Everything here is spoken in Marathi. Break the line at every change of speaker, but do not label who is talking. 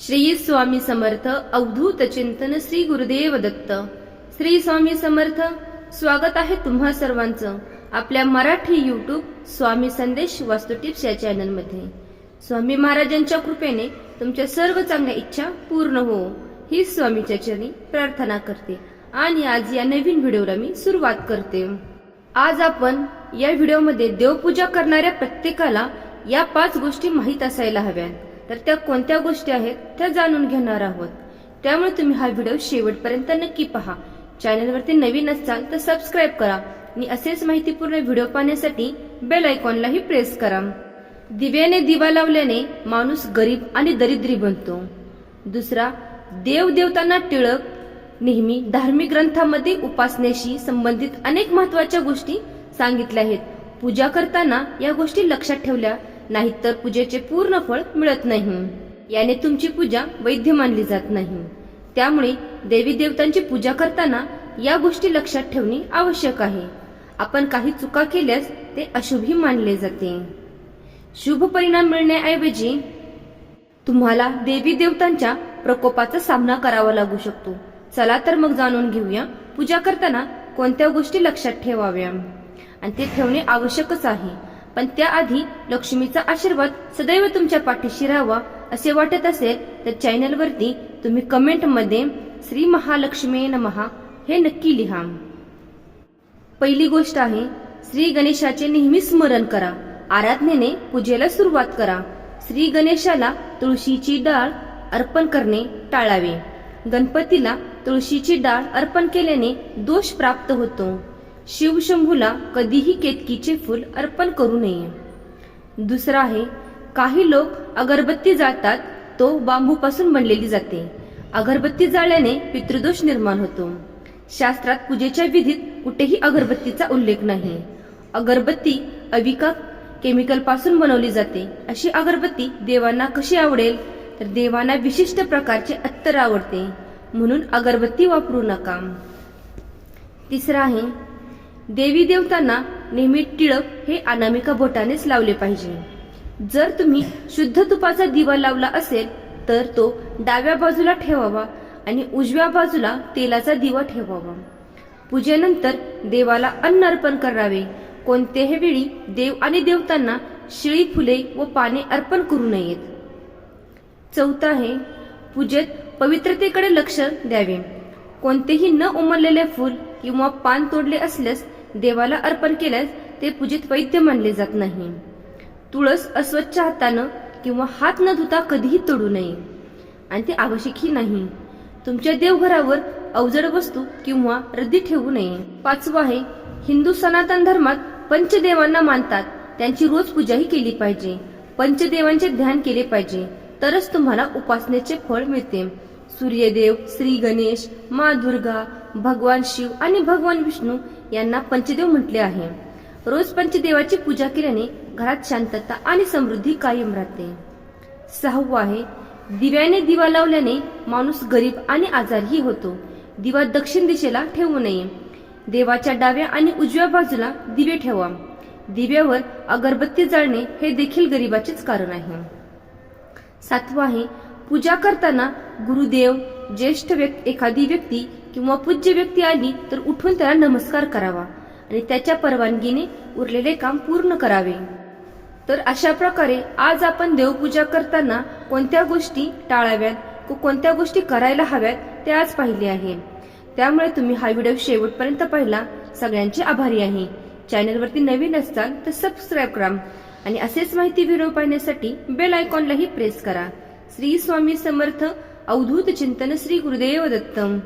श्री स्वामी समर्थ अवधूत चिंतन श्री गुरुदेव दत्त. श्री स्वामी समर्थ स्वागत आहे तुम्हा सर्वांचं आपल्या मराठी युट्यूब स्वामी संदेश वास्तू टिप्स या चॅनलमध्ये. स्वामी महाराजांच्या कृपेने तुमच्या सर्व चांगल्या इच्छा पूर्ण हो. ही स्वामीच्या चरणी प्रार्थना करते आणि आज या नवीन व्हिडिओला मी सुरुवात करते. आज आपण या व्हिडिओमध्ये देवपूजा करणाऱ्या प्रत्येकाला या पाच गोष्टी माहीत असायला हव्यात. तर त्या कोणत्या गोष्टी आहेत त्या जाणून घेणार आहोत. त्यामुळे तुम्ही हा व्हिडिओ शेवटपर्यंत नक्की पहा. चॅनलवरती नवीन असाल तर सबस्क्राईब करा आणि असेच माहितीपूर्ण व्हिडिओ पाहण्यासाठी बेल आयकॉनलाही प्रेस करा. दिव्याने दिवा लावल्याने माणूस गरीब आणि दरिद्री बनतो. दुसरा देव देवतांना टिळक नेहमी धार्मिक ग्रंथामध्ये उपासनेशी संबंधित अनेक महत्त्वाच्या गोष्टी सांगितल्या आहेत. पूजा करताना या गोष्टी लक्षात ठेवल्या नाहीतर तर पूजेचे पूर्ण फळ मिळत नाही. याने तुमची पूजा वैध मानली जात नाही. त्यामुळे देवी देवतांची पूजा करताना या गोष्टी लक्षात ठेवणे आवश्यक आहे. आपण काही चुका केल्यास ते अशुभी मानले जाते. शुभ परिणाम मिळण्याऐवजी तुम्हाला देवी देवतांच्या प्रकोपाचा सामना करावा लागू शकतो. चला तर मग जाणून घेऊया पूजा करताना कोणत्या गोष्टी लक्षात ठेवाव्या. आणि ते ठेवणे आवश्यकच आहे. पण त्याआधी लक्ष्मीचा आशीर्वाद सदैव तुमच्या पाठीशी राहावा असे वाटत असेल तर चॅनलवरती तुम्ही कमेंटमध्ये श्री महालक्ष्मी नमहा हे नक्की लिहा. पहिली गोष्ट आहे श्री गणेशाचे नेहमी स्मरण करा. आराधनेने पूजेला सुरुवात करा. श्री गणेशाला तुळशीची डाळ अर्पण करणे टाळावे. गणपतीला तुळशीची डाळ अर्पण केल्याने दोष प्राप्त होतो. शिवशंभूला कधीही केतकीचे फूल अर्पण करू नये. दुसरा आहे काही लोक अगरबत्ती जाळतात तो बांबूपासून बनलेली जाते. अगरबत्ती जाळल्याने पितृदोष निर्माण होतो. शास्त्रात पूजेच्या विधीत कुठेही अगरबत्तीचा उल्लेख नाही. अगरबत्ती अविका केमिकलपासून बनवली जाते. अशी अगरबत्ती देवांना कशी आवडेल? तर देवांना विशिष्ट प्रकारचे अत्तर आवडते. म्हणून अगरबत्ती वापरू नका. तिसरा आहे देवी देवतांना नेहमी टिळक हे अनामिका बोटानेच लावले पाहिजे. जर तुम्ही शुद्ध तुपाचा दिवा लावला असेल तर तो डाव्या बाजूला ठेवावा आणि उजव्या बाजूला तेलाचा दिवा ठेवावा. पूजेनंतर देवाला अन्न अर्पण करावे. कोणत्याही वेळी देव आणि देवतांना शिळी फुले व पाने अर्पण करू नयेत. चौथं आहे पूजेत पवित्रतेकडे लक्ष द्यावे. कोणतेही न उमरलेले फूल किंवा पान तोडले असल्यास देवाला अर्पण केल्यास ते पूजेत वैद्य मानले जात नाही. तुळस अस्वच्छ हातानं किंवा हात न धुता कधीही तोडू नये. आणि ते आवश्यकही नाही. तुमच्या देवघरावर अवजड वस्तू किंवा रद्दी ठेवू नये. पाचवं आहे हिंदू सनातन धर्मात पंचदेवांना मानतात. त्यांची रोज पूजाही केली पाहिजे. पंचदेवांचे ध्यान केले पाहिजे. तरच तुम्हाला उपासनेचे फळ मिळते. सूर्यदेव श्री गणेश मा दुर्गा भगवान शिव आणि भगवान विष्णू यांना पंचदेव म्हटले आहे. रोज पंचदेवाची पूजा केल्याने घरात शांतता आणि समृद्धी कायम राहते. सहावं आहे दिव्याने दिवा लावल्याने माणूस गरीब आणि आजारही होतो. दिवा दक्षिण दिशेला ठेवू नये. देवाच्या डाव्या आणि उजव्या बाजूला दिवे ठेवा. दिव्यावर अगरबत्ती जाळणे हे देखील गरिबाचेच कारण आहे. सातवं आहे पूजा करताना गुरुदेव ज्येष्ठ व्यक्ती एखादी व्यक्ती किंवा पूज्य व्यक्ती आली तर उठून त्याला नमस्कार करावा आणि त्याच्या परवानगीने उरलेले काम पूर्ण करावे. तर अशा प्रकारे आज आपण देवपूजा करताना कोणत्या गोष्टी टाळाव्यात व कोणत्या गोष्टी करायला हव्यात ते आज पाहिले आहे. त्यामुळे तुम्ही हा व्हिडिओ शेवटपर्यंत पाहिला. सगळ्यांचे आभारी आहे. चॅनलवरती नवीन असताल तर सबस्क्राईब करा आणि असेच माहिती व्हिडिओ पाहण्यासाठी बेल आयकॉनलाही प्रेस करा. श्री स्वामी समर्थ अवधूत चिंतन श्री गुरुदेव दत्तम.